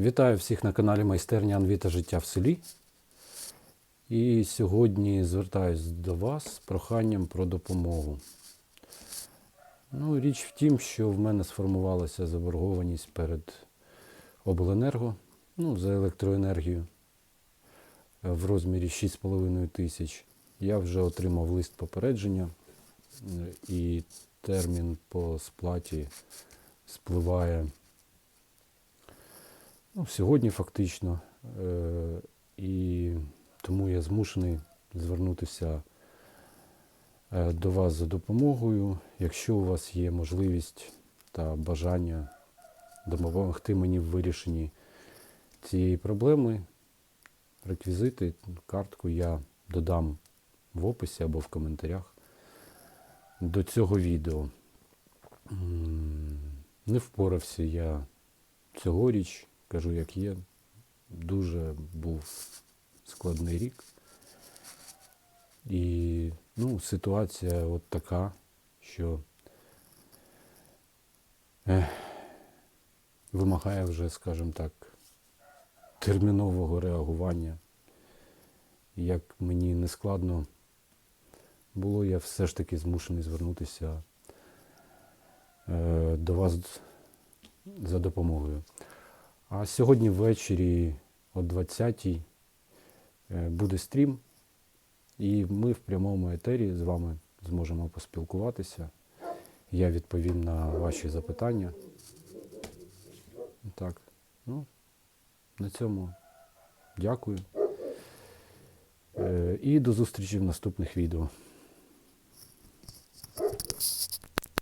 Вітаю всіх на каналі Майстерня Анвіта Життя в селі. І сьогодні звертаюсь до вас з проханням про допомогу. Ну, річ в тім, що в мене сформувалася заборгованість перед обленерго ну, за електроенергію е, в розмірі 6,5 тисяч. Я вже отримав лист попередження е, і термін по сплаті спливає ну, сьогодні фактично. Е, і тому я змушений звернутися е, до вас за допомогою. Якщо у вас є можливість та бажання допомогти мені в вирішенні цієї проблеми, реквізити, картку я додам в описі або в коментарях до цього відео. Не впорався я цьогоріч, кажу, як є. Дуже був складний рік. І ну, ситуація от така, що ех, вимагає вже, скажімо так, термінового реагування. Як мені не складно було, я все ж таки змушений звернутися е, до вас за допомогою. А сьогодні ввечері о 20-й е, буде стрім, і ми в прямому етері з вами зможемо поспілкуватися. Я відповім на ваші запитання. Так, ну, на цьому дякую. Е, І до зустрічі в наступних відео.